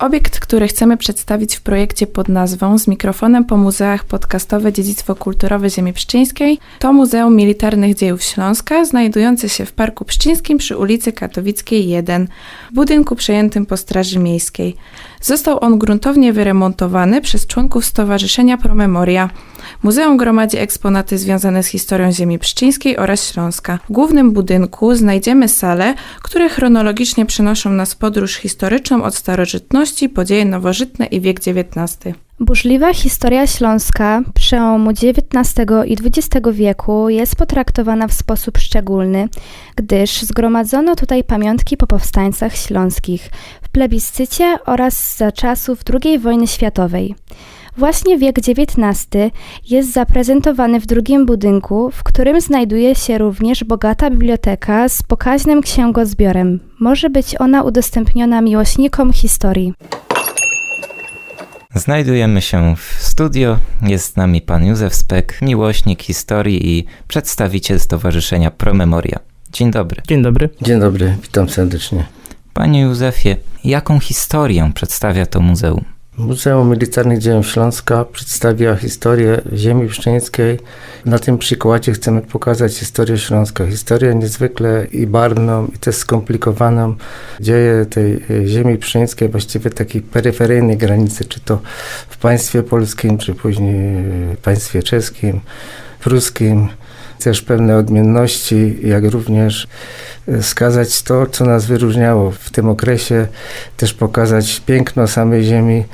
Obiekt, który chcemy przedstawić w projekcie pod nazwą Z mikrofonem po muzeach podcastowe Dziedzictwo Kulturowe Ziemi Pszczyńskiej to Muzeum Militarnych Dziejów Śląska, znajdujące się w Parku Pszczyńskim przy ulicy Katowickiej 1, w budynku przejętym po Straży Miejskiej. Został on gruntownie wyremontowany przez członków Stowarzyszenia Promemoria. Muzeum gromadzi eksponaty związane z historią ziemi pszczyńskiej oraz Śląska. W głównym budynku znajdziemy sale, które chronologicznie przenoszą nas podróż historyczną od starożytności po dzieje nowożytne i wiek XIX. Burzliwa historia Śląska przełomu XIX i XX wieku jest potraktowana w sposób szczególny, gdyż zgromadzono tutaj pamiątki po powstańcach śląskich w plebiscycie oraz za czasów II wojny światowej. Właśnie wiek XIX jest zaprezentowany w drugim budynku, w którym znajduje się również bogata biblioteka z pokaźnym księgozbiorem. Może być ona udostępniona miłośnikom historii. Znajdujemy się w studio. Jest z nami pan Józef Spek, miłośnik historii i przedstawiciel Stowarzyszenia Promemoria. Dzień dobry. Dzień dobry. Dzień dobry, witam serdecznie. Panie Józefie, jaką historię przedstawia to muzeum? Muzeum Militarnych Dzieł Śląska przedstawia historię ziemi pszczyńskiej. Na tym przykładzie chcemy pokazać historię Śląska. Historię niezwykle i barwną, i też skomplikowaną. Dzieje tej ziemi pszczyńskiej, właściwie takiej peryferyjnej granicy, czy to w państwie polskim, czy później w państwie czeskim, pruskim. Też pewne odmienności, jak również e, skazać to, co nas wyróżniało w tym okresie, też pokazać piękno samej ziemi,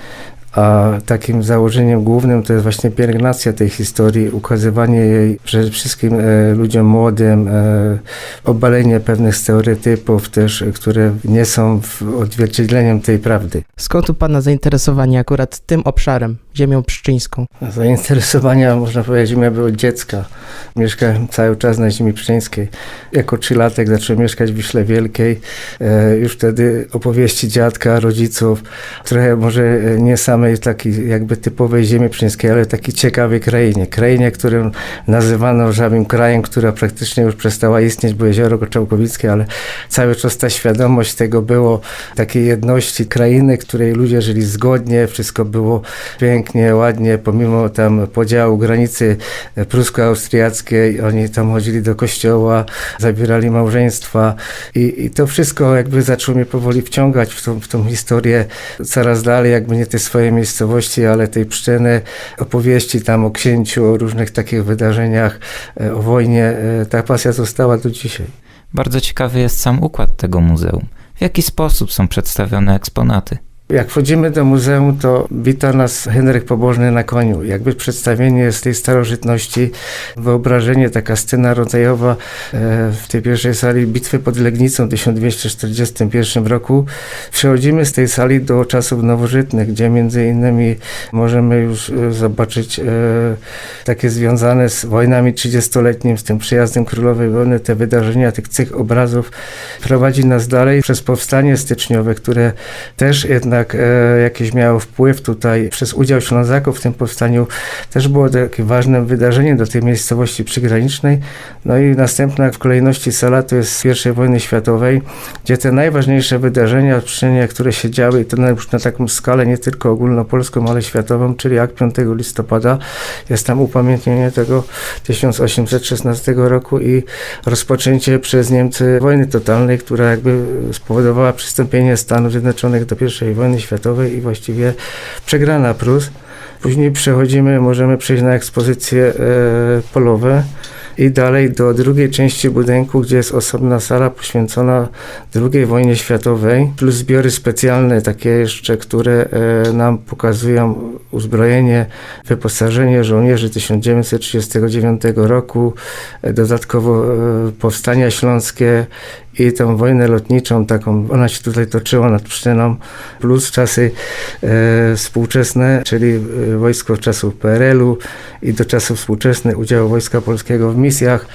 a takim założeniem głównym to jest właśnie pielęgnacja tej historii, ukazywanie jej przede wszystkim e, ludziom młodym, e, obalenie pewnych stereotypów też, które nie są w- odzwierciedleniem tej prawdy. Skąd u Pana zainteresowanie akurat tym obszarem, ziemią pszczyńską? Zainteresowania, można powiedzieć, miałem od dziecka. Mieszkałem cały czas na ziemi pszczyńskiej. Jako trzylatek zacząłem mieszkać w Wiśle Wielkiej. E, już wtedy opowieści dziadka, rodziców, trochę może e, nie samej takiej jakby typowej ziemi pszczyńskiej, ale takiej ciekawej krainie. Krainie, którą nazywano żabim krajem, która praktycznie już przestała istnieć, bo jezioro Koczałkowickie, ale cały czas ta świadomość tego było, takiej jedności krainy, której ludzie żyli zgodnie, wszystko było pięknie, ładnie, pomimo tam podziału granicy prusko-austriackiej, oni tam chodzili do kościoła, zabierali małżeństwa i, i to wszystko jakby zaczęło mnie powoli wciągać w tą, w tą historię coraz dalej, jakby nie te swoje miejscowości, ale tej pszczeny, opowieści tam o księciu, o różnych takich wydarzeniach, e, o wojnie. E, Ta pasja została do dzisiaj. Bardzo ciekawy jest sam układ tego muzeum. W jaki sposób są przedstawione eksponaty? Jak wchodzimy do muzeum, to wita nas Henryk Pobożny na koniu. Jakby przedstawienie z tej starożytności, wyobrażenie, taka scena rodzajowa e, w tej pierwszej sali bitwy pod Legnicą w 1241 roku. Przechodzimy z tej sali do czasów nowożytnych, gdzie między innymi możemy już e, zobaczyć e, takie związane z wojnami 30-letnimi, z tym przyjazdem królowej wojny, te wydarzenia, tych cech obrazów prowadzi nas dalej przez powstanie styczniowe, które też jednak e, jakiś miało wpływ tutaj przez udział Ślązaków w tym powstaniu też było takie ważne wydarzenie do tej miejscowości przygranicznej. No i następna w kolejności sala to jest z I wojny światowej, gdzie te najważniejsze wydarzenia, czynienia, które się działy, to na, już na taką skalę nie tylko ogólnopolską, ale światową, czyli akt 5 listopada. Jest tam upamiętnienie tego 1816 roku i rozpoczęcie przez Niemcy wojny totalnej, która jakby spowodowała przystąpienie Stanów Zjednoczonych do I wojny światowej i właściwie przegrana Prus. Później przechodzimy, możemy przejść na ekspozycje e, polowe i dalej do drugiej części budynku, gdzie jest osobna sala poświęcona II wojnie światowej, plus zbiory specjalne, takie jeszcze, które e, nam pokazują uzbrojenie, wyposażenie żołnierzy 1939 roku, e, dodatkowo e, powstania śląskie i tą wojnę lotniczą, taką, ona się tutaj toczyła nad Pszczyną, plus czasy e, współczesne, czyli e, wojsko czasów PRL-u i do czasów współczesnych udział Wojska Polskiego w misjach.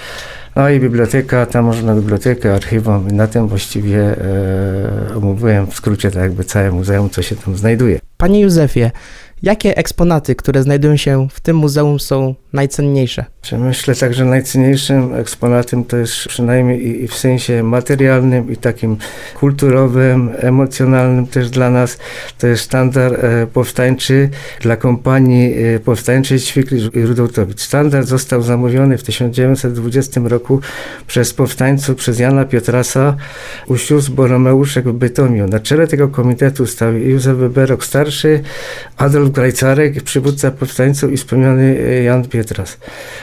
No i biblioteka, tam można bibliotekę, archiwum i na tym właściwie e, omówiłem w skrócie tak jakby całe muzeum, co się tam znajduje. Panie Józefie, jakie eksponaty, które znajdują się w tym muzeum są najcenniejsze? Myślę tak, że najcenniejszym eksponatem to jest przynajmniej i, w sensie materialnym i takim kulturowym, emocjonalnym też dla nas, to jest sztandar e, powstańczy dla kompanii e, powstańczej Ćwikli i Rudołtowic. Sztandar został zamówiony w 1920 roku przez powstańców, przez Jana Piotrasa u sióstr Boromeuszek w Bytomiu. Na czele tego komitetu stał Józef Wyberok starszy, Adolf Grajcarek, przywódca powstańców i wspomniany e, Jan Pietras.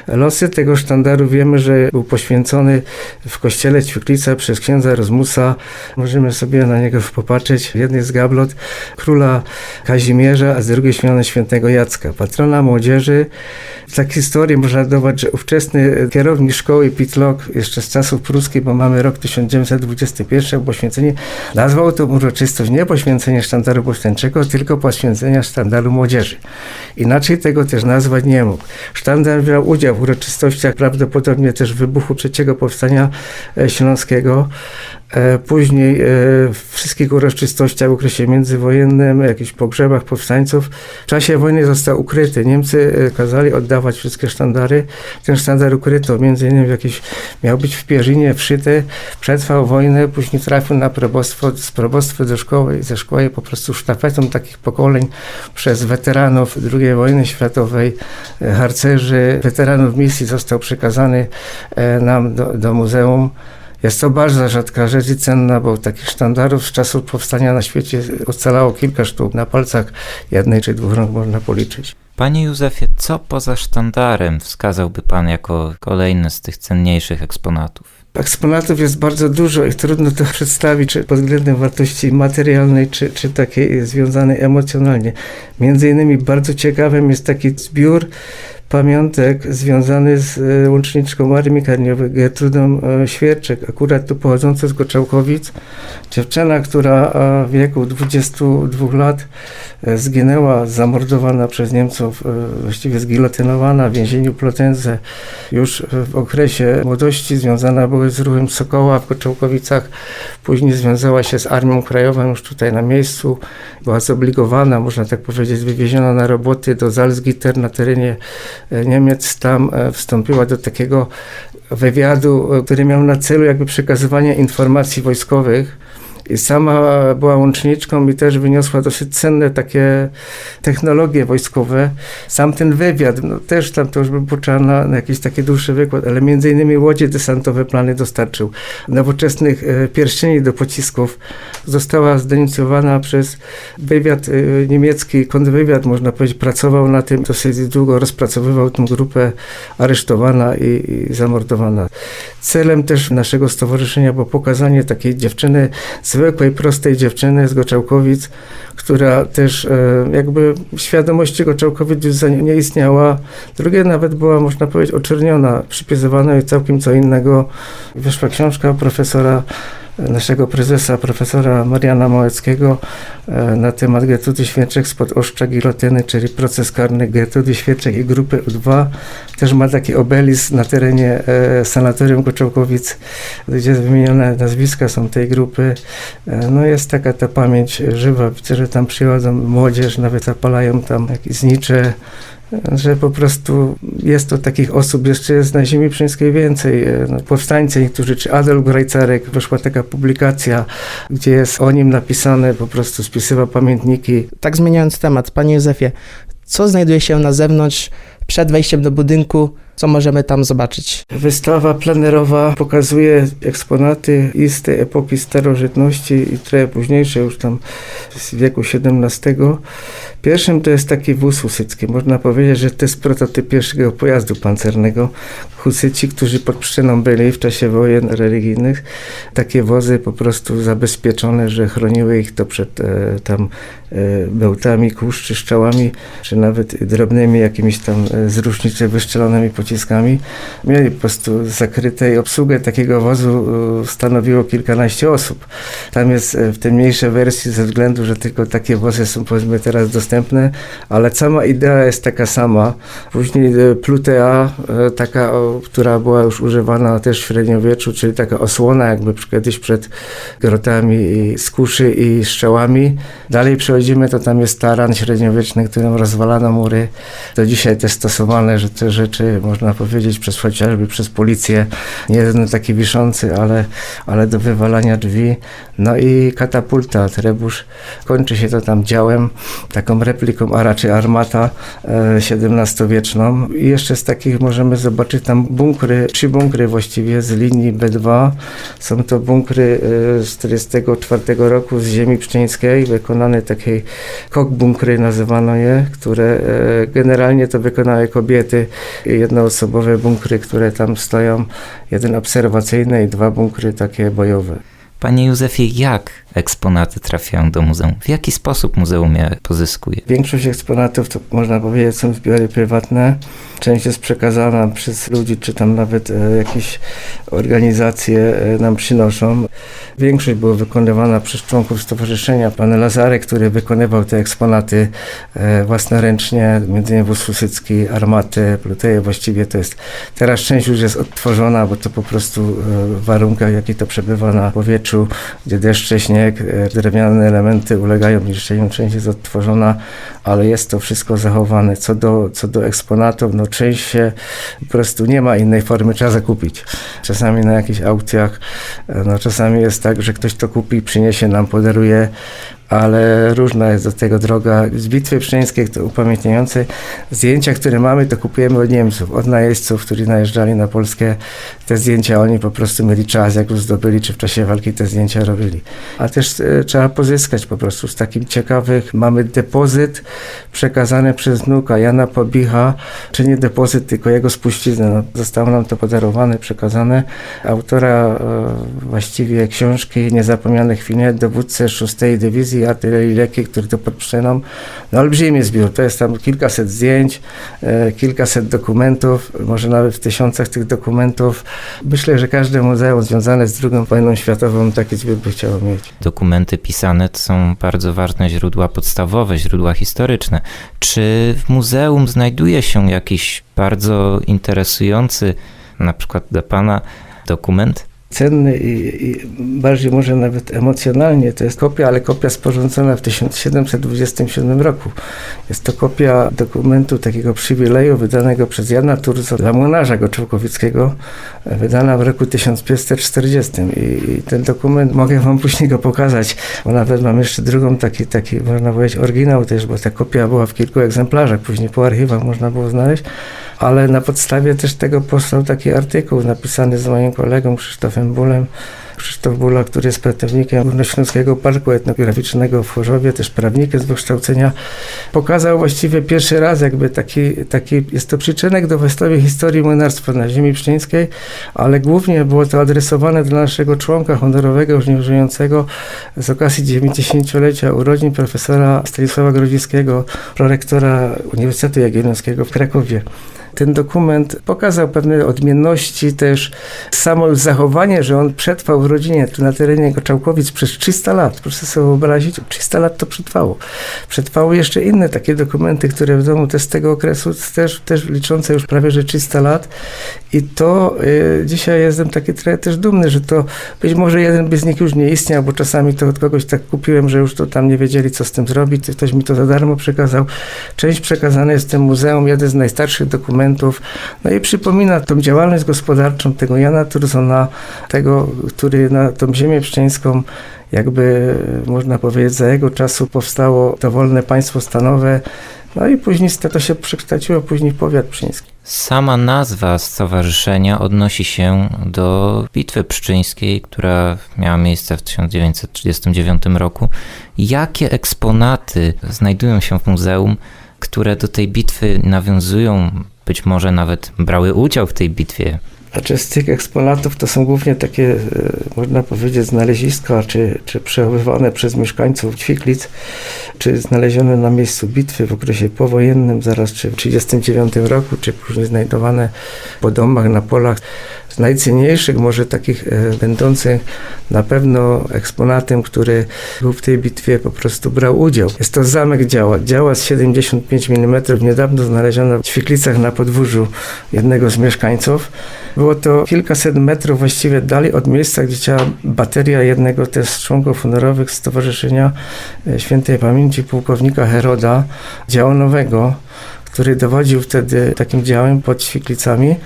Losy tego sztandaru wiemy, że był poświęcony w kościele Ćwiklica przez księdza Rozmusa. Możemy sobie na niego popatrzeć. W jednej z gablot króla Kazimierza, a z drugiej śmiany świętego Jacka, patrona młodzieży. Tak historii można dodawać, że ówczesny kierownik szkoły Pitlok, jeszcze z czasów pruskich, bo mamy rok 1921, poświęcenie, nazwał tą uroczystość nie poświęcenie sztandaru powstańczego, tylko poświęcenia sztandaru młodzieży. Inaczej tego też nazwać nie mógł. Sztandar brał udział w uroczystościach prawdopodobnie też wybuchu trzeciego powstania e, śląskiego. E, Później e, w wszystkich uroczystościach w okresie międzywojennym, jakichś pogrzebach powstańców. W czasie wojny został ukryty. Niemcy kazali oddawać wszystkie sztandary. Ten sztandar ukryto, między innymi jakiś, miał być w Pierzynie wszyty. Przetrwał wojnę, później trafił na probostwo, z probostwa do szkoły i ze szkoły po prostu sztafetą takich pokoleń przez weteranów II wojny światowej, e, harcerzy, weteranów misji został przekazany e, nam do, do muzeum. Jest to bardzo rzadka rzecz i cenna, bo takich sztandarów z czasów powstania na świecie ocalało kilka sztuk. Na palcach jednej czy dwóch rąk można policzyć. Panie Józefie, co poza sztandarem wskazałby pan jako kolejny z tych cenniejszych eksponatów? Eksponatów jest bardzo dużo i trudno to przedstawić, czy pod względem wartości materialnej, czy, czy takiej związanej emocjonalnie. Między innymi bardzo ciekawym jest taki zbiór pamiątek związany z e, łączniczką Armii Karniowej Gertrudą e, Świerczek, akurat tu pochodząca z Goczałkowic. Dziewczyna, która e, w wieku 22 lat zginęła, zamordowana przez Niemców, właściwie zgilotynowana w więzieniu Plotędze. Już w okresie młodości związana była z ruchem Sokoła w Goczałkowicach. Później związała się z Armią Krajową już tutaj na miejscu. Była zobligowana, można tak powiedzieć, wywieziona na roboty do Salzgitter na terenie Niemiec. Tam e, wstąpiła do takiego wywiadu, e, który miał na celu jakby przekazywanie informacji wojskowych. I sama była łączniczką i też wyniosła dosyć cenne takie technologie wojskowe. Sam ten wywiad, no też tam to już by było trzeba na, na jakiś taki dłuższy wykład, ale między innymi łodzie desantowe plany dostarczył. Nowoczesnych e, pierścieni do pocisków została zdenicjowana przez wywiad e, niemiecki, kontrwywiad można powiedzieć, pracował na tym dosyć długo, rozpracowywał tę grupę aresztowana i, i zamordowana. Celem też naszego stowarzyszenia było pokazanie takiej dziewczyny, zwykłej, prostej dziewczyny z Goczałkowic, która też e, jakby świadomości Goczałkowic nie istniała. Drugie nawet była, można powiedzieć, oczerniona, przypisywana jej całkiem co innego. Wyszła książka profesora naszego prezesa, profesora Mariana Małeckiego e, na temat Gertrudy Świerczek spod oszcza gilotyny, czyli proces karny Gertrudy Świerczek i grupy U2. Też ma taki obelisk na terenie e, sanatorium Koczałkowic, gdzie wymienione nazwiska są tej grupy. E, No jest taka ta pamięć żywa. Widzę, że tam przychodzą młodzież, nawet zapalają tam jakieś znicze, że po prostu jest to takich osób, jeszcze jest na ziemi przyńskiej więcej. E, No, powstańcy niektórzy, czy Adolf Grajcarek, wyszła taka publikacja, gdzie jest o nim napisane, po prostu spisywa pamiętniki. Tak zmieniając temat, panie Józefie, co znajduje się na zewnątrz przed wejściem do budynku? Co możemy tam zobaczyć? Wystawa plenerowa pokazuje eksponaty i z tej epoki starożytności i trochę późniejsze, już tam z wieku XVII. Pierwszym to jest taki wóz husycki. Można powiedzieć, że to jest prototyp pierwszego pojazdu pancernego. Husyci, którzy pod Pszczyną byli w czasie wojen religijnych, takie wozy po prostu zabezpieczone, że chroniły ich to przed e, tam e, bełtami, kurz czy szczałami, czy nawet drobnymi jakimiś tam e, z różnicy wyszczelonymi pociskami. Mieli po prostu zakryte i obsługę takiego wozu e, stanowiło kilkanaście osób. Tam jest e, w tej mniejszej wersji ze względu, że tylko takie wozy są powiedzmy teraz dostępne, ale sama idea jest taka sama. Później e, Plutea, taka, która była już używana też w średniowieczu, czyli taka osłona jakby kiedyś przed grotami i z kuszy i szczałami. Dalej przechodzimy, to tam jest taran średniowieczny, którym rozwalano mury. Do dzisiaj też stosowane, że te rzeczy można można powiedzieć, przez chociażby przez policję. Nie jeden taki wiszący, ale, ale do wywalania drzwi. No i katapulta, trebusz. Kończy się to tam działem, taką repliką, a raczej armata e, XVII-wieczną. I jeszcze z takich możemy zobaczyć tam bunkry, trzy bunkry właściwie z linii B2. Są to bunkry e, z 1944 roku z ziemi pszczyńskiej, wykonane takiej kok bunkry nazywano je, które e, generalnie to wykonały kobiety. Jednoosobowe bunkry, które tam stoją, jeden obserwacyjny i dwa bunkry takie bojowe. Panie Józefie, jak eksponaty trafiają do muzeum? W jaki sposób muzeum je pozyskuje? Większość eksponatów to można powiedzieć są zbiory prywatne. Część jest przekazana przez ludzi, czy tam nawet e, jakieś organizacje e, nam przynoszą. Większość była wykonywana przez członków stowarzyszenia. Pan Lazarek, który wykonywał te eksponaty e, własnoręcznie, między innymi Wóz Armatę, Pluteję, właściwie to jest, teraz część już jest odtworzona, bo to po prostu w warunkach, jakie to przebywa na powietrzu, gdzie deszcze, śnieg, drewniane elementy ulegają niszczeniu, część jest odtworzona, ale jest to wszystko zachowane. Co do, co do eksponatów, no część się po prostu nie ma innej formy, trzeba zakupić. Czasami na jakichś aukcjach, e, no czasami jest tak, że ktoś to kupi, przyniesie nam, podaruje, ale różna jest do tego droga. Z Bitwy Pszczyńskiej, to upamiętniające zdjęcia, które mamy, to kupujemy od Niemców, od najeźdźców, którzy najeżdżali na Polskę. Te zdjęcia oni po prostu mieli czas, jak już zdobyli, czy w czasie walki te zdjęcia robili. A też e, trzeba pozyskać po prostu z takim ciekawych. Mamy depozyt przekazany przez wnuka Jana Pobicha, czy nie depozyt, tylko jego spuściznę. No, zostało nam to podarowane, przekazane. Autora e, właściwie książki Niezapomniane chwile, dowódcę 6 Dywizji Artylerii Lekkiej, który to podprzeną. No olbrzymi zbiór, to jest tam kilkaset zdjęć, e, kilkaset dokumentów, może nawet w tysiącach tych dokumentów. Myślę, że każde muzeum związane z II wojną światową taki zbiór by chciało mieć. Dokumenty pisane to są bardzo ważne źródła podstawowe, źródła historyczne. Czy w muzeum znajduje się jakiś bardzo interesujący, na przykład dla Pana, dokument? Cenny i, i bardziej może nawet emocjonalnie. To jest kopia, ale kopia sporządzona w 1727 roku. Jest to kopia dokumentu takiego przywileju wydanego przez Jana Turzo dla młynarza Goczałkowickiego, wydana w roku 1540. I, I ten dokument, mogę wam później go pokazać, bo nawet mam jeszcze drugą taki, taki można powiedzieć, oryginał też, bo ta kopia była w kilku egzemplarzach, później po archiwach można było znaleźć, ale na podstawie też tego powstał taki artykuł napisany z moim kolegą Krzysztofem Bólem, Krzysztof Bula, który jest pracownikiem Górnośląskiego Parku Etnograficznego w Chorzowie, też prawnikiem z wykształcenia, pokazał właściwie pierwszy raz jakby taki, taki jest to przyczynek do wystawy historii młynarstwa na ziemi pszczyńskiej, ale głównie było to adresowane dla naszego członka honorowego, już nie żyjącego, z okazji 90-lecia urodzin profesora Stanisława Grodziskiego, prorektora Uniwersytetu Jagiellońskiego w Krakowie ten dokument pokazał pewne odmienności, też samo zachowanie, że on przetrwał w rodzinie tu na terenie Goczałkowic przez 300 lat. Proszę sobie wyobrazić, 300 lat to przetrwało. Przetrwały jeszcze inne takie dokumenty, które w domu też z tego okresu, też, też liczące już prawie że 300 lat. I to y, dzisiaj jestem taki trochę też dumny, że to być może jeden by z nich już nie istniał, bo czasami to od kogoś tak kupiłem, że już to tam nie wiedzieli, co z tym zrobić. Ktoś mi to za darmo przekazał. Część przekazana jest w tym muzeum, jeden z najstarszych dokumentów. No i przypomina tą działalność gospodarczą tego Jana Turzona, tego, który na tą ziemię pszczyńską jakby można powiedzieć za jego czasu powstało dowolne państwo stanowe, no i później to się przekształciło później powiat pszczyński. Sama nazwa stowarzyszenia odnosi się do Bitwy Pszczyńskiej, która miała miejsce w 1939 roku. Jakie eksponaty znajdują się w muzeum, które do tej bitwy nawiązują, być może nawet brały udział w tej bitwie? Znaczy z tych eksponatów to są głównie takie, e, można powiedzieć, znaleziska, czy, czy przechowywane przez mieszkańców Ćwiklic, czy znalezione na miejscu bitwy w okresie powojennym, zaraz czy w 1939 roku, czy później znajdowane po domach, na polach. Z najcenniejszych, może takich e, będących na pewno eksponatem, który był w tej bitwie, po prostu brał udział. Jest to zamek działa. Działa z 75 mm, niedawno znaleziona w Ćwiklicach na podwórzu jednego z mieszkańców. Było to kilkaset metrów właściwie dalej od miejsca, gdzie działa bateria jednego też z członków honorowych Stowarzyszenia e, Świętej Pamięci pułkownika Heroda Działonowego, który dowodził wtedy takim działem pod Świetlicami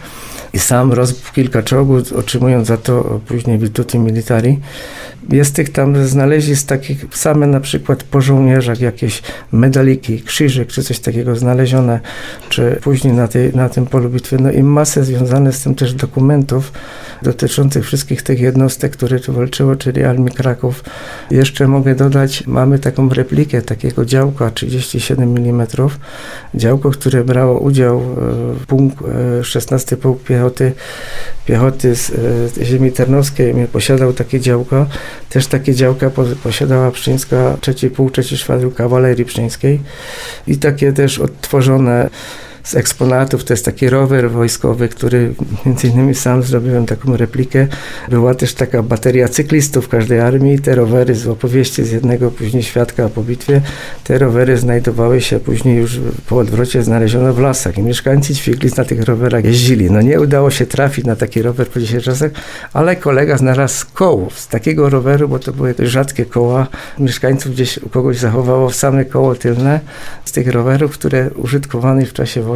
i sam rozbił kilka czołgów, otrzymując za to później Virtuti Militari. Jest tych tam znaleźli z takich same na przykład po żołnierzach jakieś medaliki, krzyżyk czy coś takiego znalezione, czy później na, tej, na tym polu bitwy. No i masę związane z tym też dokumentów dotyczących wszystkich tych jednostek, które tu walczyło, czyli Armii Kraków. Jeszcze mogę dodać, mamy taką replikę takiego działka 37 mm, działko, które brało udział e, punkt, e, 16 Pułk Piechoty, piechoty z e, ziemi tarnowskiej, posiadał takie działko. Też takie działka po- posiadała Pszczyńska, trzeci pułk, trzeci szwadron kawalerii pszczyńskiej. I takie też odtworzone z eksponatów, to jest taki rower wojskowy, który między innymi sam zrobiłem taką replikę. Była też taka bateria cyklistów każdej armii. Te rowery z opowieści z jednego później świadka po bitwie, te rowery znajdowały się później już po odwrocie znaleziono w lasach i mieszkańcy Ćwiglic na tych rowerach jeździli. No nie udało się trafić na taki rower po dzisiejszych czasach, ale kolega znalazł koło z takiego roweru, bo to były rzadkie koła. Mieszkańców gdzieś u kogoś zachowało same koło tylne z tych rowerów, które użytkowano w czasie wojny.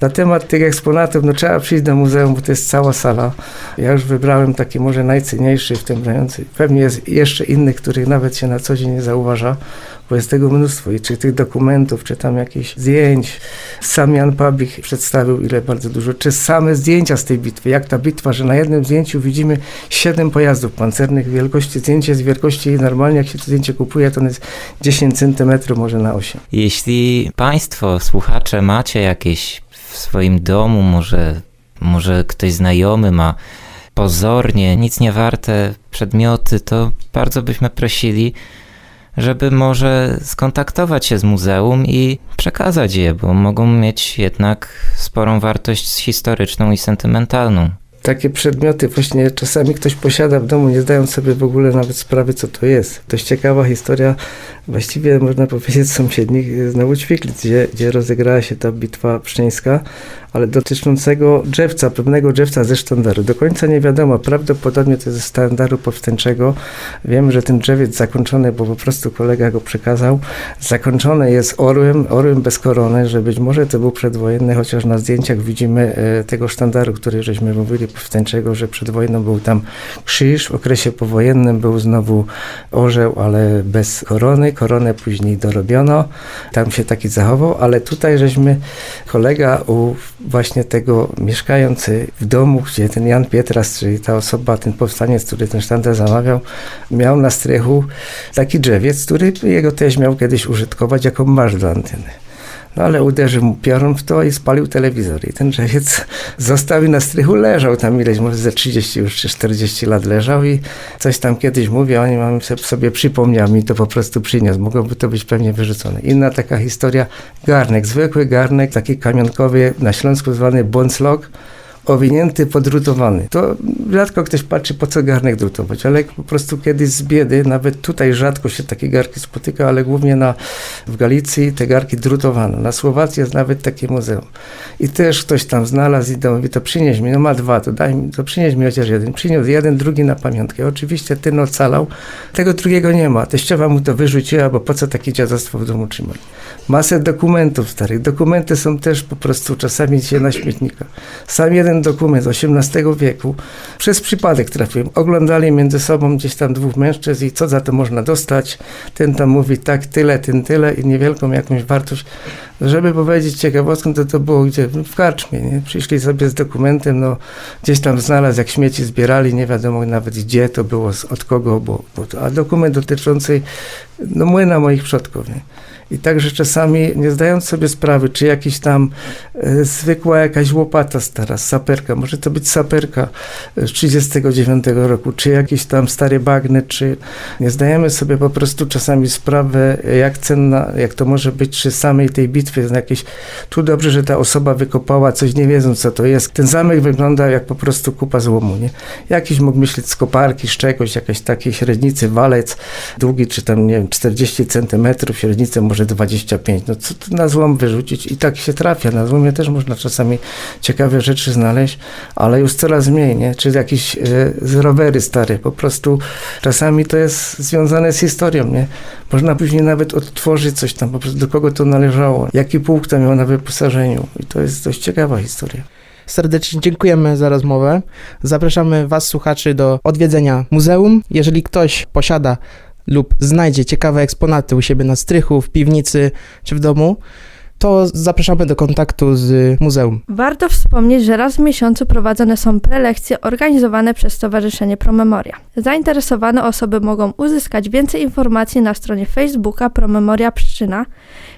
Na temat tych eksponatów, no trzeba przyjść do muzeum, bo to jest cała sala. Ja już wybrałem taki może najcenniejszy w tym rejonie. Pewnie jest jeszcze innych, których nawet się na co dzień nie zauważa, bo jest tego mnóstwo. I czy tych dokumentów, czy tam jakichś zdjęć. Sam Jan Pabich przedstawił ile bardzo dużo, czy same zdjęcia z tej bitwy. Jak ta bitwa, że na jednym zdjęciu widzimy siedem pojazdów pancernych wielkości. Zdjęcie z wielkości normalnie, jak się to zdjęcie kupuje, to jest 10 cm, może na 8. Jeśli Państwo, słuchacze, macie jakieś w swoim domu, może, może ktoś znajomy ma pozornie nic nie warte przedmioty, to bardzo byśmy prosili, żeby może skontaktować się z muzeum i przekazać je, bo mogą mieć jednak sporą wartość historyczną i sentymentalną. Takie przedmioty właśnie czasami ktoś posiada w domu, nie zdając sobie w ogóle nawet sprawy, co to jest. Dość ciekawa historia, właściwie można powiedzieć sąsiednich znowu Ćwiklic, gdzie, gdzie rozegrała się ta bitwa pszczyńska, ale dotyczącego drzewca, pewnego drzewca ze sztandaru. Do końca nie wiadomo, prawdopodobnie to jest ze sztandaru powstańczego. Wiem, że ten drzewiec zakończony, bo po prostu kolega go przekazał, zakończony jest orłem, orłem bez korony, że być może to był przedwojenny, chociaż na zdjęciach widzimy e, tego sztandaru, który żeśmy mówili powstańczego, że przed wojną był tam krzyż, w okresie powojennym był znowu orzeł, ale bez korony. Koronę później dorobiono, tam się taki zachował, ale tutaj żeśmy kolega u właśnie tego mieszkający w domu, gdzie ten Jan Pietras, czyli ta osoba, ten powstaniec, który ten sztandar zamawiał, miał na strychu taki drzewiec, który jego też miał kiedyś użytkować jako marsz do anteny. No ale uderzył mu piorun w to i spalił telewizor. I ten drzewiec został i na strychu leżał tam ileś, może ze 30 już czy 40 lat leżał i coś tam kiedyś mówię, oni mam sobie, przypomniał mi to po prostu przyniósł. Mogłoby to być pewnie wyrzucone. Inna taka historia, garnek, zwykły garnek, taki kamionkowy, na Śląsku zwany bąclok, owinięty, podrutowany. To rzadko ktoś patrzy, po co garnek drutować, ale po prostu kiedyś z biedy, nawet tutaj rzadko się takie garki spotyka, ale głównie na, w Galicji te garki drutowano. Na Słowacji jest nawet takie muzeum. I też ktoś tam znalazł i do, mówi, to przynieś mi, no ma dwa, to daj mi, to przynieś mi chociaż jeden. Przyniósł jeden, drugi na pamiątkę. Oczywiście ten ocalał, tego drugiego nie ma. Teściowa mu to wyrzuciła, bo po co takie dziadostwo w domu trzymać. Masę dokumentów starych. Dokumenty są też po prostu czasami dzisiaj na śmietnikach. Sam jeden dokument z XVIII wieku przez przypadek trafiłem. Oglądali między sobą gdzieś tam dwóch mężczyzn i co za to można dostać. Ten tam mówi tak, tyle, ten tyle i niewielką jakąś wartość. Żeby powiedzieć ciekawostką, to to było gdzie? W karczmie. Nie? Przyszli sobie z dokumentem, no gdzieś tam znalazł, jak śmieci zbierali, nie wiadomo nawet gdzie to było, od kogo, bo, bo to, a dokument dotyczący no, młyna moich przodków. Nie? I także czasami, nie zdając sobie sprawy, czy jakiś tam e, zwykła jakaś łopata stara, saperka, może to być saperka z 39 roku, czy jakieś tam stare bagny, czy nie zdajemy sobie po prostu czasami sprawy, jak cenna, jak to może być przy samej tej bitwie, jakieś, tu dobrze, że ta osoba wykopała coś, nie wiedząc co to jest. Ten zamek wygląda jak po prostu kupa złomu, nie? Jakiś mógł myśleć z koparki, z czegoś, jakaś takiej średnicy, walec, długi, czy tam, nie wiem, 40 centymetrów, średnicę może może 25. No co na złom wyrzucić? I tak się trafia. Na złomie też można czasami ciekawe rzeczy znaleźć, ale już coraz mniej, nie? Czy jakieś e, rowery stare. Po prostu czasami to jest związane z historią, nie? Można później nawet odtworzyć coś tam, po prostu do kogo to należało, jaki pułk to miał na wyposażeniu. I to jest dość ciekawa historia. Serdecznie dziękujemy za rozmowę. Zapraszamy Was, słuchaczy, do odwiedzenia muzeum. Jeżeli ktoś posiada lub znajdzie ciekawe eksponaty u siebie na strychu, w piwnicy czy w domu, to zapraszamy do kontaktu z muzeum. Warto wspomnieć, że raz w miesiącu prowadzone są prelekcje organizowane przez Stowarzyszenie Promemoria. Zainteresowane osoby mogą uzyskać więcej informacji na stronie Facebooka Promemoria Pszczyna.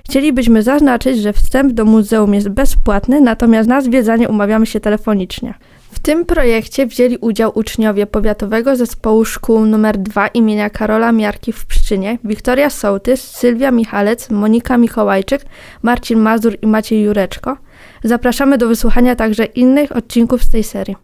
Chcielibyśmy zaznaczyć, że wstęp do muzeum jest bezpłatny, natomiast na zwiedzanie umawiamy się telefonicznie. W tym projekcie wzięli udział uczniowie Powiatowego Zespołu Szkół nr 2 imienia Karola Miarki w Pszczynie, Wiktoria Sołtys, Sylwia Michalec, Monika Mikołajczyk, Marcin Mazur i Maciej Jureczko. Zapraszamy do wysłuchania także innych odcinków z tej serii.